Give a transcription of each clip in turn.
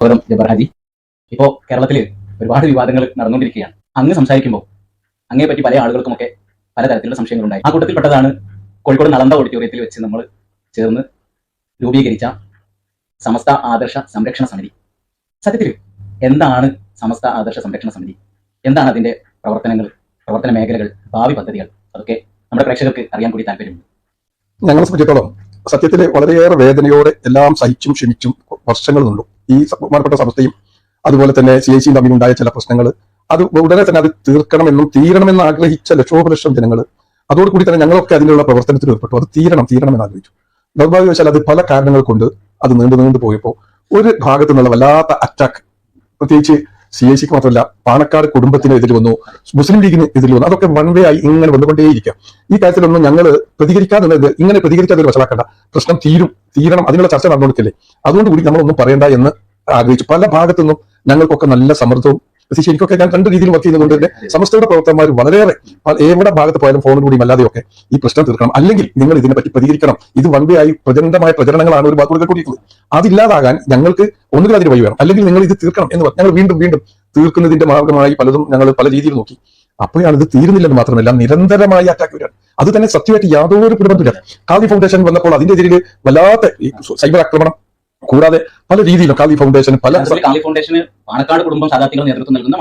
സ്വാഗതം ജബർ ഹാജി ഇപ്പോ കേരളത്തിൽ ഒരുപാട് വിവാദങ്ങൾ നടന്നുകൊണ്ടിരിക്കുകയാണ്. അങ്ങ് സംസാരിക്കുമ്പോൾ അങ്ങേ പറ്റി പല ആളുകൾക്കുമൊക്കെ പലതരത്തിലുള്ള സംശയങ്ങളുണ്ടായി. ആ കൂട്ടത്തിൽപ്പെട്ടതാണ് കോഴിക്കോട് നളന്ത ഓഡിറ്റോറിയത്തിൽ വെച്ച് നമ്മൾ ചേർന്ന് രൂപീകരിച്ച സമസ്ത ആദർശ സംരക്ഷണ സമിതി. സത്യത്തിൽ എന്താണ് സമസ്ത ആദർശ സംരക്ഷണ സമിതി? എന്താണ് അതിന്റെ പ്രവർത്തനങ്ങൾ പ്രവർത്തന മേഖലകൾ ഭാവി പദ്ധതികൾ? അതൊക്കെ നമ്മുടെ പ്രേക്ഷകർക്ക് അറിയാൻ കൂടി താല്പര്യമുണ്ട്. ഞങ്ങളെ സംബന്ധിച്ചിടത്തോളം സത്യത്തിൽ വളരെയേറെ വേദനയോടെ എല്ലാം സഹിച്ചും ക്ഷമിച്ചും വർഷങ്ങൾ ഈ ബഹുമാനപ്പെട്ട സംസ്ഥയും അതുപോലെ തന്നെ സി ഐ സിയും തമ്മിലുണ്ടായ ചില പ്രശ്നങ്ങൾ അത് ഉടനെ തന്നെ അത് തീർക്കണമെന്നും തീരണമെന്ന് ആഗ്രഹിച്ച ലക്ഷോപലക്ഷം ജനങ്ങൾ അതോടുകൂടി തന്നെ ഞങ്ങളൊക്കെ അതിനുള്ള പ്രവർത്തനത്തിൽ ഏർപ്പെട്ടു. അത് തീരണം തീരണം എന്ന് ആഗ്രഹിച്ചു നിർഭാഗ്യവശാൽ അത് പല കാരണങ്ങൾ കൊണ്ട് അത് നീണ്ടു നീണ്ടു പോയപ്പോൾ ഒരു ഭാഗത്തു നിന്നുള്ള വല്ലാത്ത അറ്റാക്ക് പ്രത്യേകിച്ച് സി ഐ സിക്ക് മാത്രമല്ല പാണക്കാട് കുടുംബത്തിന് എതിര് വന്നു മുസ്ലിം ലീഗിന് എതിര് വന്നു. അതൊക്കെ വൺ വേ ആയി ഇങ്ങനെ വന്നുകൊണ്ടേയിരിക്കാം. ഈ കാര്യത്തിലൊന്നും ഞങ്ങൾ പ്രതികരിക്കാതെ ഇങ്ങനെ പ്രതികരിക്കാതെ വശമാക്കണ്ട പ്രശ്നം തീരും തീരണം. അതിനുള്ള ചർച്ച നടന്നുകൊടുക്കില്ലേ അതുകൊണ്ട് കൂടി നമ്മളൊന്നും പറയണ്ട എന്ന് ആഗ്രഹിച്ചു. പല ഭാഗത്തു നിന്നും ഞങ്ങൾക്കൊക്കെ നല്ല സമ്മർദ്ദവും എനിക്കൊക്കെ ഞാൻ രണ്ട് രീതിയിൽ വർക്ക് ചെയ്യുന്നതുകൊണ്ട് തന്നെ സമസ്തയുടെ പ്രവർത്തകന്മാർ വളരെയേറെ ഏവിടെ എവിടെ ഭാഗത്ത് പോയാലും ഫോണിൽ കൂടിയും അല്ലാതെയൊക്കെ ഈ പ്രശ്നം തീർക്കണം. അല്ലെങ്കിൽ നിങ്ങൾ ഇതിനെപ്പറ്റി പ്രതികരിക്കണം. ഇത് വൺ വേ ആയി പ്രചണ്ഡമായ പ്രചരണങ്ങളാണ് ഒരു ഭാഗത്ത് കൂടിയിട്ടുള്ളത്. അതില്ലാതാകാൻ ഞങ്ങൾക്ക് ഒന്നുകിൽ അതിന് വഴി വേണം. അല്ലെങ്കിൽ നിങ്ങൾ ഇത് തീർക്കണം എന്ന് ഞങ്ങൾ വീണ്ടും വീണ്ടും തീർക്കുന്നതിന്റെ മാർഗമായി പലതും ഞങ്ങൾ പല രീതിയിൽ നോക്കി. അപ്പോഴാണ് ഇത് തീരുന്നില്ലെന്ന് മാത്രമല്ല നിരന്തരമായ അറ്റാക്ക് വരികയാണ്. അത് തന്നെ സത്യമായിട്ട് യാതൊരു കുടുംബത്തില്ല കാവി ഫൗണ്ടേഷൻ വന്നപ്പോൾ അതിന്റെ എതിരിൽ വല്ലാത്ത സൈബർ ആക്രമണം കൂടാതെ പല രീതിയിലും കാളി ഫൗണ്ടേഷൻ പല ഫൗണ്ടേഷന് പാണക്കാട് കുടുംബം സാധാർത്ഥികൾ നേതൃത്വം നൽകുന്ന.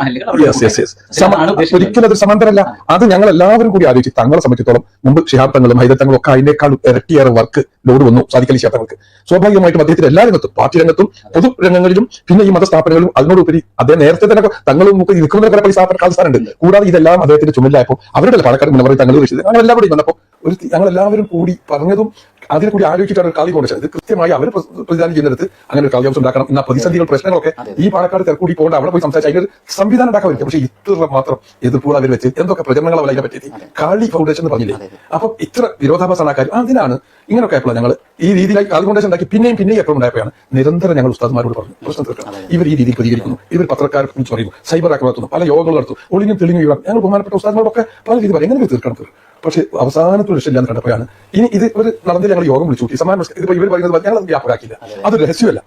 ഒരിക്കലും അത് സമാന്തരമല്ല. അത് ഞങ്ങൾ എല്ലാവരും കൂടി ആലോചിച്ച് തങ്ങളെ സംബന്ധിച്ചിടത്തോളം മുമ്പ് ഷിഹാബ്ദങ്ങളും ഹൈദത്തങ്ങളും ഒക്കെ അതിനേക്കാൾ ഇരട്ടിയേറെ വർക്ക് ലോഡ് വന്നു സാധിക്കലി ക്ഷേത്രങ്ങൾക്ക് സ്വാഭാവികമായിട്ടും അദ്ദേഹത്തിന്റെ എല്ലാ രംഗത്തും പാർട്ടി രംഗത്തും പൊതു രംഗങ്ങളിലും പിന്നെ ഈ മതസ്ഥാപനങ്ങളിലും അതിനോടുപരി അദ്ദേഹം നേരത്തെ തന്നെ തങ്ങളും നമുക്ക് നിൽക്കുന്ന കുറെ പൈസ സ്ഥാപന കാലസ്ഥാനുണ്ട് കൂടാതെ ഇതെല്ലാം അദ്ദേഹത്തിന്റെ ചുമലിലായപ്പോൾ അവരുടെ പാലക്കാട് മുന്നറിയിപ്പ് തങ്ങൾ വെച്ചത് ഞങ്ങൾ എല്ലാവരും വന്നപ്പോൾ ഒരു ഞങ്ങൾ എല്ലാവരും കൂടി പറഞ്ഞതും അതിനെ കൂടി ആലോചിച്ചിട്ടാണ് കാളി ഫൗണ്ടേഷൻ ഇത് കൃത്യമായി അവർ പ്രതിദാനം ചെയ്യുന്നിടത്ത് അങ്ങനെ ഒരു കാളിയാവസ്ഥ ഉണ്ടാക്കണം എന്നാൽ പ്രതിസന്ധികൾ പ്രശ്നങ്ങളൊക്കെ ഈ പാലക്കാട് തെരക്കൂടി പോകേണ്ട അവിടെ പോയി സംസാരിച്ച് അതിനൊരു സംവിധാനം ഉണ്ടാക്കാൻ പറ്റും പക്ഷേ ഇത്ര മാത്രം എതിർപ്പുകൾ അവർ വെച്ച് എന്തൊക്കെ പ്രചരണങ്ങൾ അവർ അതിനെ പറ്റി കാളി ഫൗണ്ടേഷൻ എന്ന് പറഞ്ഞില്ലേ? അപ്പൊ ഇത്ര വിരോധാഭാസമാണ് ആ കാര്യം അതിനാണ് ഇങ്ങനെയൊക്കെ ആയപ്പോൾ ഞങ്ങൾ ഈ രീതിയിൽ കാളി ഫൗണ്ടേഷൻ ഉണ്ടാക്കി പിന്നെയും പിന്നെയും എപ്പോഴും ഉണ്ടായപ്പോഴാണ് നിരന്തരം ഞങ്ങൾ ഉസ്താദ്മാരോട് പറഞ്ഞു പ്രശ്നം തീർക്കണം. ഇവർ ഈ രീതിയിൽ പ്രതികരിക്കുന്നു. ഇവർ പത്രക്കാരെ കുറിച്ച് പറയുന്നു സൈബർ ആക്രമണം നടത്തുന്നു പല യോഗങ്ങൾ നടത്തും ഒളിഞ്ഞും തെളിഞ്ഞു ഇവർ ഞങ്ങൾ ബഹുമാനപ്പെട്ട ഉസ്താദ്മാരോടൊക്കെ പല രീതി പറയും. എങ്ങനെ തീർക്കണം തീർ പക്ഷേ അവസാനത്തെ രക്ഷയില്ലാന്ന് കണ്ടപ്പോഴാണ് ഇനി ഇത് ഒരു നടന്നിൽ ഞങ്ങൾ യോഗം വിളിച്ചു. കൂട്ടി സമാന ഇതിപ്പോ ഇവർ പറയുന്നത് ഞങ്ങൾ അത് വ്യാപകമാക്കില്ല അതൊരു രഹസ്യമല്ല.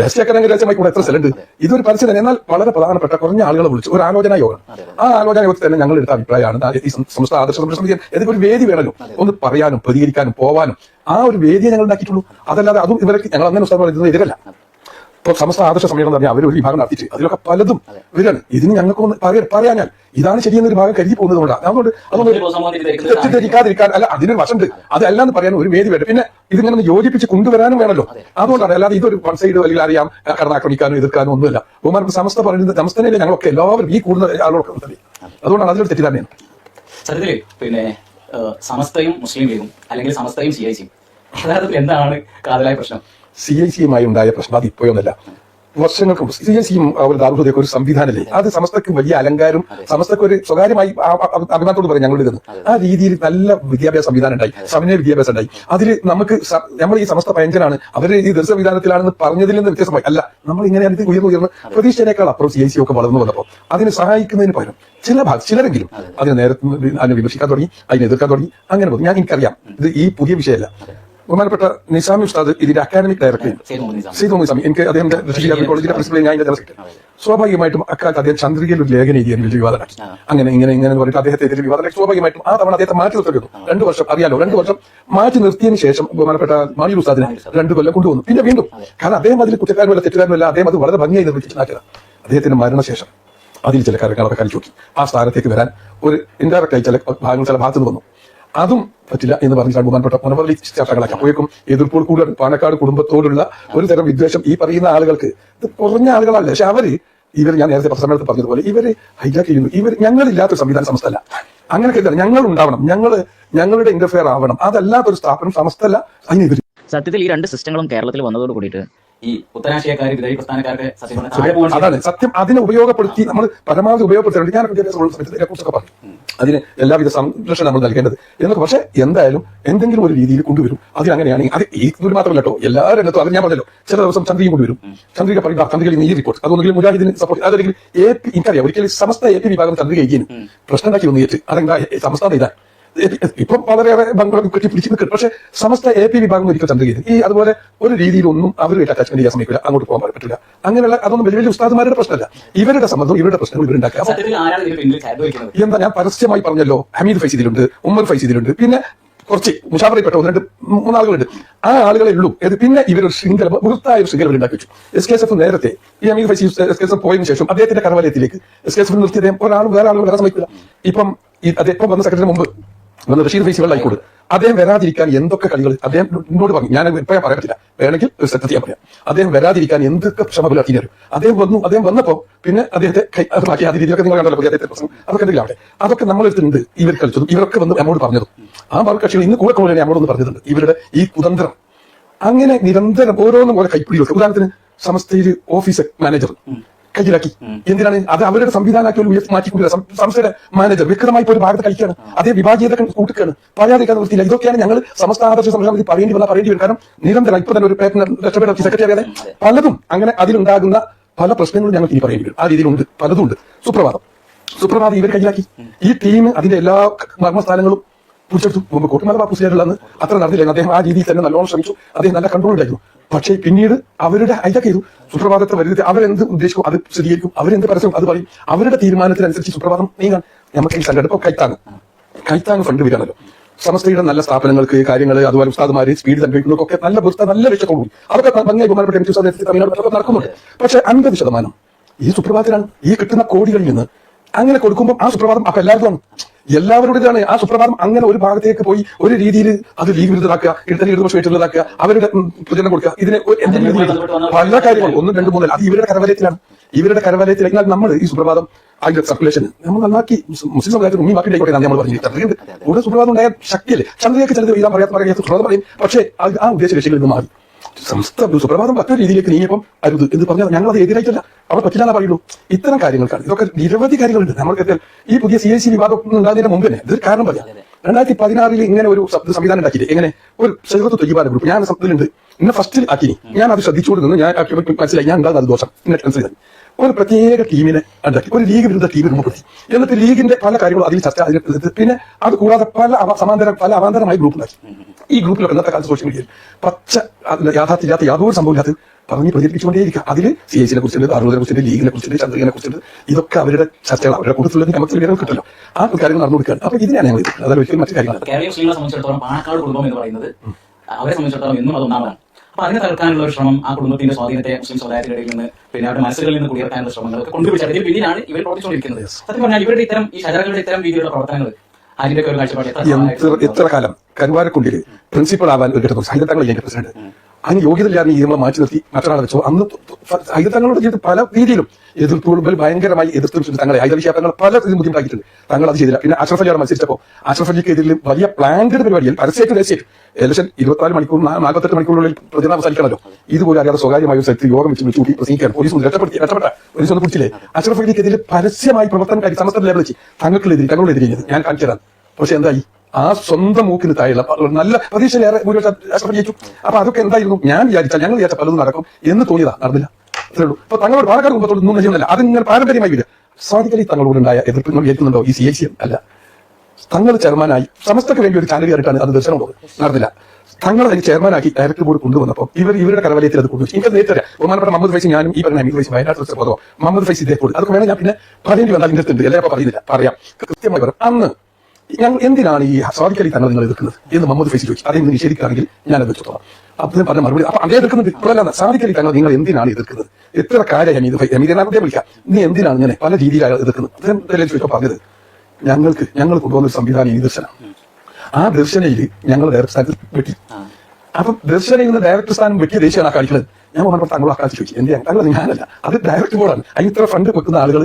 രഹസ്യക്കാരെങ്കിൽ രഹസ്യമായി കൂടെ എത്ര സ്ഥലമുണ്ട്? ഇതൊരു പരസ്യം തന്നെ എന്നാൽ വളരെ പ്രധാനപ്പെട്ട കുറഞ്ഞ ആളുകളെ വിളിച്ചു. ഒരു ആലോചന യോഗം. ആ ആലോചന യോഗത്തിൽ തന്നെ ഞങ്ങൾ എടുത്ത അഭിപ്രായമാണ്. ഈ സംസ്ഥാന ആദർശ സംരക്ഷണം ഒരു വേദി വേണമല്ലോ. ഒന്ന് പറയാനും പ്രതികരിക്കാനും പോവാനും. ആ ഒരു വേദിയെ ഞങ്ങൾ ഉണ്ടാക്കിയിട്ടുള്ളൂ. അതല്ലാതെ അതും ഇവർക്ക് ഞങ്ങൾ അങ്ങനെ ഉസ്താദ് പറയുന്നത് എതിരല്ല ഇപ്പൊ സമസ്ത ആദർശ സമ്മേളനം തന്നെ പറഞ്ഞാൽ അവർ ഒരു വിഭാഗം നടത്തിയിട്ട് അതിലൊക്കെ പലതും വരികയാണ് ഇതിന് ഞങ്ങൾക്ക് ഒന്ന് പറയാൻ പറയാഞ്ഞാൽ ഇതാണ് ശരിയെന്നൊരു ഭാഗം കരുതി പോകുന്നത് കൊണ്ടാണ്. അതുകൊണ്ട് അതൊന്നും തെറ്റിദ്ധരിക്കാതിരിക്കാൻ അല്ല അതിനൊരു വശമുണ്ട്. അതല്ല എന്ന് പറയാൻ ഒരു വേദി വേണ്ട. പിന്നെ ഇതിങ്ങനെ ഒന്ന് യോജിപ്പിച്ച് കൊണ്ടുവരാനും വേണമല്ലോ. അതുകൊണ്ടാണ് അല്ലാതെ ഇതൊരു വൺ സൈഡ് അല്ലെങ്കിൽ അറിയാം കടന്നാക്രമിക്കാനോ എതിർക്കാനോ ഒന്നുമില്ല. ബഹുമാനപ്പെട്ട സമസ്ത പറയുന്നത് സമസ്തനയിലെ ഞങ്ങളൊക്കെ എല്ലാവരും ഈ കൂടുന്ന ആളുകളൊക്കെ ഉണ്ടല്ലേ അതുകൊണ്ടാണ് അതിലൊരു തെറ്റിദ്ധാരണയാണ് സത്യത്തിൽ പിന്നെ സമസ്തയും മുസ്ലിം ലീഗും അല്ലെങ്കിൽ സമസ്തയും സി ഐ സിയും യഥാർത്ഥത്തിൽ എന്താണ് കാതലായ പ്രശ്നം? സി ഐ സിയുമായി ഉണ്ടായ പ്രശ്നം അത് ഇപ്പോഴൊന്നല്ല വർഷങ്ങൾക്ക് സി ഐ സിയും അവർ ദാർഹുദയൊക്കെ ഒരു സംവിധാനമല്ലേ? അത്. സമസ്തക്ക് വലിയ അലങ്കാരം സമസ്തക്ക് ഒരു സ്വകാര്യമായി അഭിമാനത്തോട് പറയും ഞങ്ങളുടെ ഇതെന്ന്. ആ രീതിയിൽ നല്ല വിദ്യാഭ്യാസ സംവിധാനം ഉണ്ടായി സമന്വയ വിദ്യാഭ്യാസം ഉണ്ടായി അതിൽ നമുക്ക് നമ്മൾ ഈ സമസ്ത പയഞ്ചനാണ്. അവർ ഈ ദൃശ്യ സംവിധാനത്തിലാണെന്ന് പറഞ്ഞതിൽ നിന്ന് വ്യത്യസ്തമായി. അല്ല നമ്മൾ ഇങ്ങനെ അതിൽ ഉയർന്നു ഉയർന്ന് പ്രതീക്ഷനേക്കാൾ അപ്പുറം സി ഐ സി ഒക്കെ വളർന്നു വന്നപ്പോൾ അതിനെ സഹായിക്കുന്നതിന് പകരം ചില ഭാഗം ചിലരെങ്കിലും അതിനെ നേരത്തെ അതിനെ വിമർശിക്കാൻ തുടങ്ങി അതിനെ എതിർക്കാൻ തുടങ്ങി അങ്ങനെ പോകും ഞാൻ എനിക്കറിയാം ഇത് ഈ പുതിയ വിഷയമല്ല. ബഹുമാനപ്പെട്ട നിസാമി ഉസ്താദ് ഇതിന്റെ അക്കാദമിക് ഡയറക്ടർ. സീതു നിസാമി. എനിക്ക് അദ്ദേഹത്തിന്റെ കോളേജിന്റെ കോളേജിലെ പ്രിൻസിപ്പൽ ഞാൻ ജനറൽ സെക്രട്ടറി സ്വാഭാവികമായിട്ടും അക്കാലത്ത് അദ്ദേഹം ചന്ദ്രികയിൽ ഒരു ലേഖനം എഴുതിയ വലിയ വിവാദമാക്കി അങ്ങനെ ഇങ്ങനെ ഇങ്ങനെ പറഞ്ഞിട്ട് അദ്ദേഹത്തെ എതിരെ വിവാദം. സ്വാഭാവികമായിട്ടും ആ തവണ അദ്ദേഹത്തെ മാറ്റി നിർത്തിയിരുന്നു രണ്ടു വർഷം അറിയാലോ രണ്ടു വർഷം മാറ്റി നിർത്തിയതിനു ശേഷം ബഹുമാനപ്പെട്ട മാണി ഉസ്താദിനെ രണ്ടു കൊല്ലം കൊണ്ടുവന്നു. പിന്നെ വീണ്ടും കാരണം അദ്ദേഹം അതിൽ കുറ്റക്കാരനല്ല തെറ്റുകാരനല്ല അദ്ദേഹം അത് വളരെ ഭംഗിയായി നിർമ്മിച്ചിട്ടുണ്ടാക്കിയതാണ് അദ്ദേഹത്തിന്റെ മരണശേഷം അതിൽ ചില കാര്യങ്ങളൊക്കെ കളിച്ചു നോക്കി. ആ സ്ഥാനത്തേക്ക് വരാൻ ഒരു ഇൻഡയറക്റ്റ് ആയി ചില ഭാഗങ്ങൾ ചില ഭാഗത്ത് നിന്ന് വന്നു. അതും പറ്റില്ല എന്ന് പറഞ്ഞാൽ ബഹുമാനപ്പെട്ട മുനവലി ചർച്ചകളാക്കി അപ്പോഴേക്കും എതിർപ്പോൾ കൂടുതൽ പാണക്കാട് കുടുംബത്തോടുള്ള ഒരു തരം വിദ്വേഷം ഈ പറയുന്ന ആളുകൾക്ക് ഇത് കുറഞ്ഞ ആളുകളല്ല. പക്ഷെ അവർ ഇവർ ഞാൻ നേരത്തെ പ്രസംഗത്തിൽ പറഞ്ഞതുപോലെ ഇവർ ഹൈജാക്ക് ചെയ്യുന്നു. ഇവർ ഞങ്ങളില്ലാത്ത സംവിധാന സംസ്ഥല്ല അങ്ങനെ കരുതണം ഞങ്ങൾ ഉണ്ടാവണം. ഞങ്ങൾ ഞങ്ങളുടെ ഇന്റർഫെയർ ആവണം. അതല്ലാത്തൊരു സ്ഥാപനം സംസ്ഥല്ല അതിന് സത്യത്തിൽ ഈ രണ്ട് സിസ്റ്റങ്ങളും കേരളത്തിൽ വന്നതോട് കൂടിയിട്ട് ഈ ഉത്തരാശയക്കാർ വിദഗ്ധ പ്രസ്ഥാനക്കാർക്ക് സത്യം അതാണ്. സത്യം അതിനെ ഉപയോഗപ്പെടുത്തി നമ്മൾ പരമാവധി ഉപയോഗപ്പെടുത്തേണ്ടത് ഞാൻ പറഞ്ഞു. അതിന് എല്ലാവിധ സംരക്ഷണം നമ്മൾ നൽകേണ്ടത്. എന്നൊക്കെ പക്ഷെ എന്തായാലും എന്തെങ്കിലും ഒരു രീതിയിൽ കൊണ്ടുവരും. അതിനങ്ങനെയാണെങ്കിൽ അത് ഈ ദൂരം മാത്രമല്ല കേട്ടോ എല്ലാ രംഗത്തും അത് ഞാൻ പറഞ്ഞല്ലോ. ചില ദിവസം ചന്ദ്രയും കൊണ്ടുവരും. ചന്ദ്രിക പറയുക ചന്ദ്രികയിൽ ഈ റിപ്പോർട്ട് അതൊന്നെങ്കിലും മുജാഹിദിന് സപ്പോർട്ട് അതല്ലെങ്കിൽ എ പി എനിക്കറിയാം. ഒരിക്കലും സമസ്ത എ പി വിഭാഗം ചന്ദ്രിക എഴുതിയും പ്രശ്നം ഉണ്ടാക്കി ഒന്ന് ഏറ്റു. അതെന്താ? സമസ്ത ഇതാ ഇപ്പം വളരെയേറെ ബംഗളം കെട്ടി പിടിച്ച് നിൽക്കും പക്ഷേ സമസ്ത എ പി വിഭാഗം ഒരിക്കൽ ചന്ദ്രഗീത് ഈ അതുപോലെ ഒരു രീതിയിലൊന്നും അവരുമായിട്ട് അറ്റാച്ച്മെന്റ് ചെയ്യാൻ ശ്രമിക്കില്ല അങ്ങോട്ട് പോകാൻ പറ്റില്ല. അങ്ങനെയുള്ള അതൊന്നും വലിയ വലിയ ഉസ്താദുമാരുടെ പ്രശ്നമല്ല. ഇവരുടെ സമ്മതം ഇവരുടെ പ്രശ്നങ്ങൾ ഇവരുണ്ടാക്കുക വയ്ക്കുന്നത് എന്താ ഞാൻ പരസ്യമായി പറഞ്ഞല്ലോ ഹമീദ് ഫൈസിദിലുണ്ട് ഉമ്മർ ഫൈസിദിലുണ്ട് പിന്നെ കുറച്ച് മുഷാഫറിൽപ്പെട്ട ഒന്ന് രണ്ട് മൂന്നാളുകളുണ്ട് ആ ആളുകളെ ഉള്ളൂ. ഇത് പിന്നെ ഇവരൊരു ശൃംഖല വൃത്തായ ഒരു ശൃംഖല ഉണ്ടാക്കി വെച്ചു. എസ് കെ എസ് എഫ് നേരത്തെ ഈ Ameer Faizy S K S F പോയതിനു ശേഷം അദ്ദേഹത്തിന്റെ കർവാലയത്തിലേക്ക് എസ് കെ എസ് എഫ് നിർത്തി അദ്ദേഹം ഒരാൾ വേറെ ആളുകൾ വരാൻ സമയത്തില്ല ഇപ്പം അദ്ദേഹം ഇപ്പം വന്ന സെക്രട്ടറി മുമ്പ് റഷീദ് ഫൈസി വെള്ളായിക്കോട് അദ്ദേഹം വരാതിരിക്കാൻ എന്തൊക്കെ കളികൾ അദ്ദേഹം എന്നോട് പറഞ്ഞു ഞാൻ ഇപ്പോഴാ പറയാൻ പറ്റില്ല. വേണമെങ്കിൽ സെറ്റ് ചെയ്യാൻ പറയാം അദ്ദേഹം വരാതിരിക്കാൻ എന്തൊക്കെ ക്ഷമ പുലർത്തി തരും അദ്ദേഹം വന്നു അദ്ദേഹം വന്നപ്പോൾ പിന്നെ അദ്ദേഹത്തെ അത് ബാക്കി ആദ്യ രീതിയിലൊക്കെ നിങ്ങൾ കണ്ടല്ലോ അദ്ദേഹത്തെ പ്രശ്നം അതൊക്കെ ആവട്ടെ. അതൊക്കെ നമ്മളെടുത്തുണ്ട് ഇവർ കളിച്ചതും ഇവരൊക്കെ വന്ന് നമ്മോട് പറഞ്ഞതും. ആ മറുകക്ഷികൾ ഇന്ന് കൂടെ കൂടുതൽ നമ്മോടൊന്ന് പറഞ്ഞിട്ടുണ്ട്. ഇവരുടെ ഈ കുതന്ത്രം. അങ്ങനെ നിരന്തരം ഓരോന്നും ഓരോ കൈപ്പിടി ഉദാഹരണത്തിന് സമസ്തയിൽ ഓഫീസ് മാനേജർ കയ്യിലാക്കി. എന്തിനാണ് അത് അവരുടെ സംവിധാനമാക്കി ഒരു ഉയർത്തി മാറ്റിക്കൊണ്ടില്ല സംസ്ഥയുടെ മാനേജർ വ്യക്തമായി ഒരു ഭാഗത്ത് കഴിക്കുകയാണ് അതേ വിഭാഗീയത കൂട്ടുകയാണ്. പറയാതിരിക്കാൻ വൃത്തിയില്ല ഇതൊക്കെയാണ് ഞങ്ങൾ സമസ്ത ആദർശ സംരംഭത്തിൽ പറയേണ്ടി വന്ന പറയേണ്ടി വരും. കാരണം നിരന്തരം ഇപ്പൊ തന്നെ ഒരു രക്ഷപ്പെട്ട സെക്രട്ടറി അറിയാതെ പലതും അങ്ങനെ അതിലുണ്ടാകുന്ന പല പ്രശ്നങ്ങളും ഞങ്ങൾ ഇനി പറയേണ്ടി വരും. ആ രീതിയിലുണ്ട്. പലതും ഉണ്ട്. സുപ്രഭാതം. സുപ്രഭാതം ഇവർ കയ്യിലാക്കി. ഈ ടീം അതിന്റെ എല്ലാ മർമ്മസ്ഥാനങ്ങളും പിടിച്ചെടുത്തു മുമ്പ് കോട്ടുമല ബാപ്പുസിയായിട്ടുള്ള അത്ര നടന്നില്ല. അദ്ദേഹം ആ രീതിയിൽ തന്നെ നല്ലോണം ശ്രമിച്ചു. അദ്ദേഹം നല്ല കൺട്രോൾ ഉണ്ടായിരുന്നു. പക്ഷേ പിന്നീട് അവരുടെ ഹൈജാക്ക് ചെയ്തു. സുപ്രഭാതത്തെ വരുത്തി അവരെന്ത് ഉദ്ദേശിക്കും അത് സ്ഥിരീകരിക്കും. അവരെന്ത് പരസ്യം അത് പറയും. അവരുടെ തീരുമാനത്തിനനുസരിച്ച് സുപ്രഭാതം നീങ്ങാൻ നമുക്ക് ഈ ഇപ്പൊ കൈത്താങ് കൈത്താങ് ഫണ്ട് വരാണല്ലോ സമസ്തയുടെ നല്ല സ്ഥാപനങ്ങൾക്ക് കാര്യങ്ങൾ അതുപോലെ ഉസ്താദ്മാര് സ്പീഡ് സംഭവിക്കുന്നതൊക്കെ നല്ല പുസ്തകം നല്ല ലക്ഷ്യത്തോടുകൂടി. അതൊക്കെ ഭംഗിയായി ബഹുമാനപ്പെട്ട നടക്കുന്നുണ്ട്. പക്ഷേ അൻപത് ശതമാനം ഈ സുപ്രഭാതത്തിലാണ് ഈ കിട്ടുന്ന കോടികളിൽ നിന്ന് അങ്ങനെ കൊടുക്കുമ്പോൾ ആ സുപ്രഭാതം അപ്പൊ എല്ലാവർക്കും എല്ലാവരുടേതാണ് ആ സുപ്രഭാതം അങ്ങനെ ഒരു ഭാഗത്തേക്ക് പോയി ഒരു രീതിയിൽ അത് ലീഗ് വിരുദ്ധരാക്കുക ഇടത്തരം ഇടതുപക്ഷം ഏറ്റുള്ളതാക്കുക അവരുടെ പ്രചരണം കൊടുക്കുക. ഇതിനെ പല കാര്യങ്ങളും. ഒന്നും രണ്ടു മൂന്നല്ല. അത് ഇവരുടെ കരവലയത്തിലാണ്. ഇവരുടെ കരവലയത്തിൽ എന്നാൽ നമ്മൾ ഈ സുപ്രഭാതം അതിന്റെ സർക്കുലേഷൻ നമ്മൾ നന്നാക്കി മുസ്ലിം സമുദായത്തിൽ ഉമ്മി മാറ്റിയിട്ടോട്ടെ നമ്മൾ പറഞ്ഞു ചന്ദ്രയുണ്ട് കൂടെ സുപ്രഭാതം ഉണ്ടായ ശക്തിയല്ലേ? ചന്ദ്രയൊക്കെ ചിലത് എഴുതാൻ പറയാത്ത പറയാത്ത സുപ്രഭാതം പറയും. പക്ഷേ ആ ഉദ്ദേശ ലക്ഷ്യങ്ങളിൽ നിന്ന് മാറി. സംസ്ഥ സുപ്രഭാതം മറ്റൊരു രീതിയിലേക്ക് നീങ്ങിയപ്പം അരുത് എന്ന് പറഞ്ഞാൽ ഞങ്ങൾ അത് എതിരായിട്ടല്ല. അവിടെ പറ്റില്ലാന്ന് പറയുള്ളൂ. ഇത്തരം കാര്യങ്ങൾക്കാണ്. ഇതൊക്കെ നിരവധി കാര്യങ്ങളുണ്ട്. നമ്മൾക്ക് ഈ പുതിയ സി ഐ സി വിവാദം ഉണ്ടാകുന്നതിന് മുമ്പ് തന്നെ ഇതൊരു കാരണം പറയാം. രണ്ടായിരത്തി പതിനാറിൽ ഇങ്ങനെ ഒരു സംവിധാനം ഉണ്ടാക്കിയിട്ട് എങ്ങനെ ഒരു ശരീരത്ത് തൊയ്യപാല ഗ്രൂപ്പ്. ഞാൻ ശബ്ദത്തിലുണ്ട്. ഇന്ന് ഫസ്റ്റിൽ ആക്കി ഞാൻ അത് ശ്രദ്ധിച്ചുകൊണ്ട് നിന്ന് ഞാൻ മനസ്സിലായി. ഞാൻ ഉണ്ടാകുന്ന അത് ദോഷം എന്നെ ചെയ്തു ഒരു പ്രത്യേക ടീമിനെ ഉണ്ടാക്കി. ഒരു ലീഗ് വിരുദ്ധ ടീം രൂപപ്പെടുത്തി. എന്നിട്ട് ലീഗിന്റെ പല കാര്യങ്ങളും അതിൽ ചർച്ച അതിൽ പിന്നെ അത് കൂടാതെ പല സമാന്തര പല അവാന്തരമായ ഗ്രൂപ്പ് ഉണ്ടാക്കി. ഈ ഗ്രൂപ്പിലൊക്കെ ഇന്നത്തെ കാലത്ത് സോഷ്യൽ മീഡിയയിൽ പച്ച യാഥാർത്ഥ്യമില്ലാത്ത യാതൊരു സംഭവമില്ലാത്ത പറഞ്ഞ് പ്രചരിപ്പിച്ചുകൊണ്ടേയിരിക്കുക അതിൽ സി എസിനെ കുറിച്ചുണ്ട് അറുപതിനെ കുറിച്ചുണ്ട് ലീഗിനെ കുറിച്ചുണ്ട് ചന്ദ്രനെ കുറിച്ചുണ്ട് ഇതൊക്കെ അവരുടെ ചർച്ചകൾ അവരുടെ കൂട്ടത്തിലുള്ള നമുക്ക് വിവരം കിട്ടില്ല. ആ കാര്യങ്ങൾ നടന്നു കൊടുക്കുകയാണ്. അപ്പൊ ഇതിനെയാണ് ഞങ്ങൾ അതായത് ഒരിക്കലും മറ്റു കാര്യങ്ങൾ കേരളീയ മുസ്ലിങ്ങളെ സംബന്ധിച്ചിടത്തോളം പാണക്കാട് കുടുംബം എന്ന് പറയുന്നത് അവരെ സംബന്ധിച്ചിടത്തോളം എന്നും അത് ഒന്നാമതാണ്. അപ്പൊ അതിനെ തകർക്കാനുള്ള ഒരു ശ്രമം ആ കുടുംബത്തിന്റെ സ്വാധീനത്തെ മുസ്ലിം സമുദായത്തിനിടയിൽ നിന്ന് പിന്നെ അവരുടെ മനസ്സുകളിൽ നിന്ന് കുടിയേറാനുള്ള ശ്രമങ്ങളൊക്കെ കൊണ്ടുപിടിച്ചത് ഇതിന് പിന്നിലാണ് ഇവർ പ്രവർത്തിച്ചുകൊണ്ടിരിക്കുന്നത്. സത്യം പറഞ്ഞാൽ ഇവരുടെ ഇത്തരം ഈ ശജറകളുടെ ഇത്തരം രീതിയിലുള്ള പ്രവർത്തനങ്ങൾ അതിന്റെ ഒരു കാഴ്ചപ്പാട് എത്ര കാലം? കരുവാരക്കുണ്ടിൽ പ്രിൻസിപ്പൾ ആവാൻ ഒരു എന്റെ പ്രസിഡന്റ്. അതിന് യോഗ്യതയില്ലാതെ ഈ നമ്മളെ മാറ്റി നിർത്തി മറ്റൊരാളെ വെച്ചോ. അന്ന് ഹൈദത്തങ്ങളുടെ ജീവിതത്തിൽ പല രീതിയിലും എതിർത്തുകൾ ഭയങ്കരമായി എതിർത്തു തങ്ങളെ ഹൈദരശിയ തങ്ങൾ പല രീതിയിലും ബുദ്ധിമുട്ടാക്കിയിട്ടുണ്ട്. തങ്ങൾ അത് ചെയ്തില്ല. പിന്നെ അഷ്റഫ് അലിയോട് മത്സരിച്ചപ്പോൾ അഷ്റഫ് അലിക്ക് എതിരിൽ വലിയ പ്ലാൻഡ് പരിപാടിയിൽ പരസ്യമായിട്ട് രഹസ്യം ഇലക്ഷൻ ഇരുപത്തിനാല് മണിക്കൂർ നാൽപ്പത്തെട്ട് മണിക്കൂറിനുള്ളിൽ പ്രചരണം അവസാനിക്കണമല്ലോ. ഇതുപോലെ അറിയാതെ സ്വകാര്യമായ ഒരു സ്ഥലത്ത് യോഗം വെച്ച് വിളിച്ചു പ്രസംഗിക്കാൻ പോലീസ് ഒന്ന് രക്ഷപ്പെടുത്തി രക്ഷപ്പെട്ട. പോലീസ് ഒന്ന് പിടിച്ചില്ലേ? അഷ്റഫ് അലിക്ക് എതിരെ പരസ്യമായി പ്രവർത്തനക്കാരി സമസ്ത ലേബർ വെച്ച് തങ്ങൾക്കുള്ളെതിരെ എതിരെ ഞാൻ കാണിച്ചു തരാം പക്ഷെ എന്തായി? ആ സ്വന്തം മൂക്കിന് പ- നല്ല പ്രതീക്ഷയിലേറെ അഷ്റഫ് ജയിച്ചു. അപ്പൊ അതൊക്കെ എന്തായിരുന്നു? ഞാൻ വിചാരിച്ചാൽ ഞങ്ങൾ വിചാരിച്ച പലതും നടക്കും എന്ന് തോന്നിയതാ. നടന്നില്ല. അത്രേ ഉള്ളൂ. ഇപ്പൊ തങ്ങളോട് പാലക്കാട് കുടുംബത്തോട് ഒന്നും ചെയ്യുന്നില്ല അതിങ്ങനെ പാരമ്പര്യമായി വരിക. സ്വാതികളി തങ്ങളോടുണ്ടായ എതിർപ്പ് നിങ്ങൾ വിചാരിക്കുന്നുണ്ടോ ഈ സി ഐ സി അല്ല. തങ്ങൾ ചെയർമാനായി സമസ്തക്ക് വേണ്ടി ഒരു ചാനൽ കയറിയിട്ടാണ് അത് ദർശനം പോകുന്നത് നടന്നില്ല. തങ്ങൾ അതിന് ചെയർമാനാക്കി ഡയറക്ടർ ബോർഡ് കൊണ്ടുവന്നപ്പോൾ ഇവർ ഇവരുടെ കരവലയത്തിൽ അത് കൊണ്ടുവച്ചു. എനിക്ക് നേരത്തെ അറിയാം. ബഹുമാനപ്പെട്ട ഫൈസ് ഫൈസി ഞാനും ഈ പറഞ്ഞ അമീദ് ഫൈസി വയനാട് പോകുമോ മമ്മദ് ഫൈസ് ഇതേ കൂടി അതൊക്കെ വേണം ഞാൻ പിന്നെ പറയേണ്ടി വന്നാൽ ഇൻട്രസ്റ്റ് ഉണ്ട്. എല്ലാവരും പറയുന്നില്ല. പറയാം. കൃത്യമായി പറയാം അന്ന് ഞങ്ങൾ എന്തിനാണ് ഈ സ്വാദിക്കലി തന്നെ നിങ്ങൾ എതിർക്കുന്നത് എന്ന് മുഹമ്മദ് ഫൈസി ചോദിച്ചു. നിങ്ങൾ നിഷേധിക്കുകയാണെങ്കിൽ ഞാൻ അത് വെച്ചോളാം. അദ്ദേഹം പറഞ്ഞ മറുപടി അപ്പൊ അതേ എതിർക്കുന്നത് ഇപ്പോഴല്ല സാദിക്കലി തങ്ങൾ നിങ്ങൾ എന്തിനാണ് എതിർക്കുന്നത്? എത്ര കാര്യം ഫൈ അമീദ് അദ്ദേഹം വിളിക്കാം. നീ എന്തിനാണ് ഇങ്ങനെ പല രീതിയിലാണ് എതിർക്കുന്നത്? അദ്ദേഹം ചോദിച്ചപ്പോൾ പറഞ്ഞത് ഞങ്ങൾക്ക് ഞങ്ങൾ കൊണ്ടുവന്ന ഒരു സംവിധാനം ഈ ദർശനം. ആ ദർശനയിൽ ഞങ്ങൾ വേറെ സ്ഥലത്ത് വെട്ടി അപ്പം ദർശനം ഇന്ന് ഡയറക്ടർ സ്ഥാനം വെട്ടിയ ദേശീയമാണ് ആ കാണിക്കുന്നത്. ഞാൻ പറഞ്ഞപ്പോൾ തങ്ങൾ അക്കാലത്ത് ചോദിച്ചു എന്റെ താങ്കൾ ഞാനല്ല അത് ഡയറക്റ്റ് ബോർഡാണ് അതിന് ഇത്ര ഫണ്ട് വെക്കുന്ന ആളുകൾ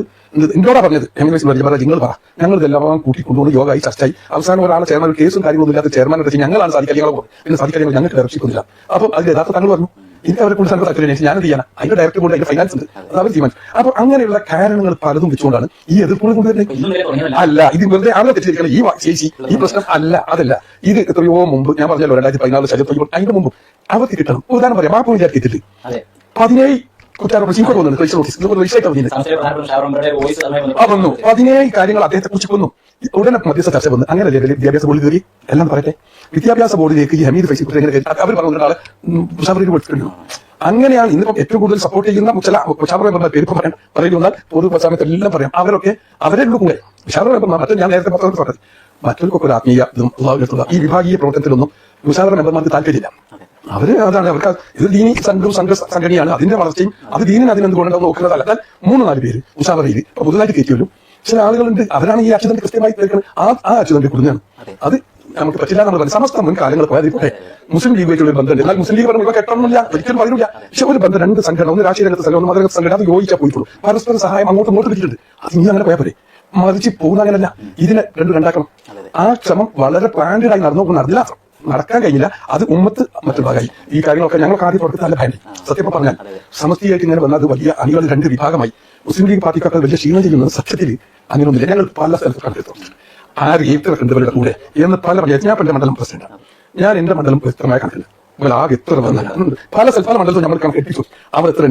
എന്നോടാ പറഞ്ഞത്? എം എസ് പറഞ്ഞു നിങ്ങൾ പറ. ഞങ്ങൾ ഇതെല്ലാം കൂട്ടി കൊണ്ടുവന്ന് യോഗമായി ചർച്ചയായി. അവസാനം ഒരാളെ ചെയർമാൻ കേസും കാര്യങ്ങളൊന്നും ഇല്ലാത്ത ചെയർമാൻ ഞങ്ങളാണ് സാധിക്കാലികളെ പോകുന്നത് പിന്നെ സാധിക്കാലികൾ ഞങ്ങൾക്ക് ദർശിക്കുന്നില്ല അപ്പം അത് യഥാർത്ഥ തങ്ങൾ പറഞ്ഞു. എനിക്ക് അവരെ കൂടുതൽ സംഘം താല്പര്യം ഞാൻ എന്ത് ചെയ്യാനാ? അതിന്റെ ഡയറക്ടർ ബോർഡ് അതിന്റെ ഫൈനാൻസ് ഉണ്ട്. അത് അവർ തീരുമാനിച്ചു. അപ്പൊ അങ്ങനെയുള്ള കാരണങ്ങൾ പലതും വെച്ചുകൊണ്ടാണ് ഈ എതിർപ്പുകൾ കൊണ്ട് ഇന്നും അല്ല ഇത് വെറുതെ ആളെ തെറ്റിദ്ധരിക്കണം ഈ ശേഷി ചേച്ചി ഈ പ്രശ്നം അല്ല അതല്ല. ഇത് എത്രയോ മുമ്പ് ഞാൻ പറഞ്ഞല്ലോ രണ്ടായിരത്തി പതിനാല് ശരീരം അതിന്റെ മുമ്പ് അവർക്ക് കിട്ടണം ഉദാഹരണം പറയാം മാപ്പ് വിചാരിച്ചിട്ട് പതിനേഴ് കുറ്റാരോപണം ഇങ്ങോട്ട് വന്നിട്ടുണ്ട് രജിസ്റ്റർ നോട്ടീസ് ഇതുപോലെ വോയിസ് അതുമായി ആ വന്നു. പതിനേഴ് കാര്യങ്ങൾ അദ്ദേഹത്തെ കുറിച്ച് കൊന്നു. ഉടനെ മധ്യസ്ഥ ചർച്ച വന്നു. അങ്ങനെ വിദ്യാഭ്യാസ ബോർഡിൽ കയറി എല്ലാം പറയട്ടെ. വിദ്യാഭ്യാസ ബോർഡിലേക്ക് ഈ ഹമീദ് ഫൈസി എങ്ങനെ അവർ പറഞ്ഞ ഒരാളെ മുഷാഫറിൽ അങ്ങനെയാണ് ഇന്നിപ്പം ഏറ്റവും കൂടുതൽ സപ്പോർട്ട് ചെയ്യുന്ന ചില മുഷാഫർ മെമ്പർമാർ പേര് പറയാൻ പറയുന്നു വന്നാൽ പൊതു സമയത്ത് എല്ലാം പറയാം. അവരൊക്കെ അവരെ കൂടെ. മുഷാഫർ മെമ്പർമാർ മറ്റേ ഞാൻ നേരത്തെ പത്രത്തിൽ പറഞ്ഞത്. മറ്റൊരു ഒരു ആത്മീയ ഈ വിഭാഗീയ പ്രവർത്തനത്തിലൊന്നും മുഷാഫർ മെമ്പർമാർക്ക് താല്പര്യമില്ല. അവർ അതാണ് അവർക്ക് ഇത് ദീനി സംഘം സംഘ സംഘടനയാണ്. അതിന്റെ വളർച്ചയും അത് ദീനിന് അതിന് എന്തുകൊണ്ടാണ് നോക്കുന്നതല്ല. എന്നാൽ മൂന്ന് നാല് പേര് ഉഷാവറയിൽ പുതുതായിട്ട് കയറ്റിയല്ലോ ചില ആളുകളുണ്ട്. അവരാണ് ഈ അച്യുതന്റെ കൃത്യമായി തീർക്കുന്നത് ആ ആ അച്യുതന്റെ കുടുങ്ങാണ് അത്. നമുക്ക് പറ്റില്ല എന്നുള്ള പറഞ്ഞു സമസ്ത മുൻ കാലങ്ങൾ പോയത് പോട്ടെ മുസ്ലിം ലീഗുമായിട്ടുള്ള ഒരു ബന്ധമുണ്ട്. എന്നാൽ മുസ്ലിം ലീഗ് പറഞ്ഞു കെട്ടണമെന്നില്ല ഒരിക്കലും പറയുന്നില്ല പക്ഷെ ഒരു ബന്ധം രണ്ട് സംഘടന ഒന്ന് രാഷ്ട്രീയ രംഗത്തെ സംഘടന ഒന്ന് മതരംഗത്തെ സംഘടന അത് യോജിച്ചാൽ പോയിട്ടുള്ളൂ പരസ്പര സഹായം അങ്ങോട്ടും ഇങ്ങോട്ടും കിട്ടിയിട്ടുണ്ട് അത് ഇനി അങ്ങനെ പോയാൽ പോരെ. മറിച്ച് പോകുന്ന അങ്ങനല്ല ഇതിനെ രണ്ടും രണ്ടാക്കണം. ആ ശ്രമം വളരെ പ്ലാൻഡായി നടന്നു നടന്നില്ല നടക്കാൻ കഴിഞ്ഞില്ല അത് ഉമ്മത്ത് മറ്റു ഭാഗമായി. ഈ കാര്യങ്ങളൊക്കെ ഞങ്ങൾക്ക് ആദ്യം തുടക്കത്തിൽ നല്ല ഭയങ്കര സത്യം പറഞ്ഞാൽ സമസ്തിയായിട്ട് ഇങ്ങനെ വന്നത് വലിയ അണികൾ രണ്ട് വിഭാഗമായി. മുസ്ലിം ലീഗ് പാർട്ടിക്കൊക്കെ വലിയ ക്ഷീണം ചെയ്യുന്നത് സത്യത്തിൽ അങ്ങനെയൊന്നുമില്ല. ഞങ്ങൾ പല സ്ഥലത്ത് കണ്ടെത്തുന്നുണ്ട് ആര് എത്ര കണ്ടവരുടെ കൂടെ എന്ന് പല പഞ്ചായത്ത് ഞാൻ എന്റെ മണ്ഡലം പ്രസിഡന്റ് ഞാൻ എന്റെ മണ്ഡലം വ്യക്തമായി കണ്ടില്ല ഇത്ര ആകെ എത്ര പല മണ്ഡലത്തിൽ നമ്മൾ കണക്കെട്ടിച്ചു അവർ എത്ര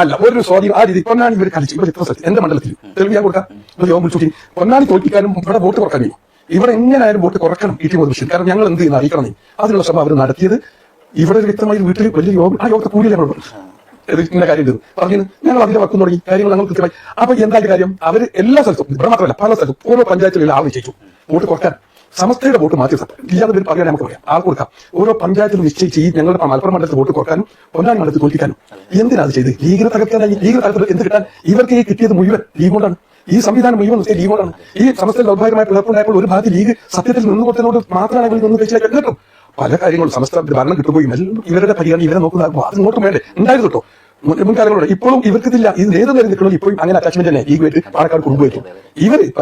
അല്ല ഒരു സ്വാധീനം ആ രീതി പൊന്നാണി ഇവർ കളിച്ചു ഇവർ ഇത്ര സ്ഥലത്ത്? എന്റെ മണ്ഡലത്തിൽ. തെളിവ് ഞാൻ കൊടുക്കാം. യോഗം വിളിച്ചു പൊന്നാണി തോൽപ്പിക്കാനും ഇവിടെ വോട്ട് കുറയ്ക്കാൻ കഴിയും. ഇവിടെ എങ്ങനെയായാലും വോട്ട് കുറക്കണം ഇ ടി കാരണം ഞങ്ങൾ എന്ത് ചെയ്യുന്ന അറിയിക്കണം അതിനുള്ള ശ്രമം അവർ നടത്തിയത്. ഇവിടെ വ്യക്തമായി വീട്ടിൽ വലിയ യോഗം ആ യോഗത്തെ കൂടിയ നമ്മൾ ഇത് കാര്യം ചെയ്തു. പറഞ്ഞു ഞങ്ങൾ അതിന്റെ വക്കും തുടങ്ങി. കാര്യങ്ങൾ ഞങ്ങൾ കൃത്യമായി. അപ്പൊ എന്തായാലും കാര്യം? അവർ എല്ലാ സ്ഥലത്തും ഇവിടെ മാത്രമല്ല പല സ്ഥലത്തും ഓരോ പഞ്ചായത്തിലുള്ള ആൾ നിശ്ചയിച്ചു വോട്ട് കുറയ്ക്കാൻ. സമസ്തയുടെ വോട്ട് മാറ്റി. ഇല്ലാതെ പേര് പറയാൻ നമുക്ക് പറയാം. ആൾ കൊടുക്കാം. ഓരോ പഞ്ചായത്തിലും നിശ്ചയിച്ച് ഈ ഞങ്ങളുടെ മലപ്പുറം മണ്ഡലത്തിൽ വോട്ട് കുറക്കാനും പൊന്നാനി മണ്ഡലത്തിൽ തോൽപ്പിക്കാനും. എന്തിനാണ് ചെയ്ത് ലീഗിനെ തകർക്കാനായി ലീഗിനെ തകർത്തത് എന്ത് കിട്ടാൻ? ഇവർക്ക് ഈ കിട്ടിയത് മുഴുവൻ ലീഗ് കൊണ്ടാണ്. ഈ സംവിധാനം മുഴുവൻ ലീഗോടാണ്. ഈ സമസ്തയിൽ ദൗർഭാഗ്യമായ പിളർപ്പുണ്ടായപ്പോൾ ഒരു ഭാഗത്ത് ലീഗ് സത്യത്തിൽ നിന്നുകൊടുത്തതിനോട് മാത്രമാണ് ഇവർ നിന്ന് വെച്ചാൽ കേട്ടോ. പല കാര്യങ്ങളും സമസ്ത ഭരണം കിട്ടുപോയി എല്ലാം ഇവരുടെ പരിഗണന ഇവരെ നോക്കുന്ന അത് വേണ്ടേ? ഉണ്ടായിരുന്നു കേട്ടോ. മുൻ- മുൻകാലങ്ങളോട് ഇപ്പോഴും ഇവർക്കിതില്ല. ഇത് നേതൃത്വം നിൽക്കണമെങ്കിൽ നിൽക്കണം ഇപ്പോഴും അങ്ങനെ അറ്റാച്ച്മെന്റ് തന്നെ. ലീഗുമായിട്ട് പാലക്കാട് കൊണ്ടുപോയിട്ടു. ഇവർ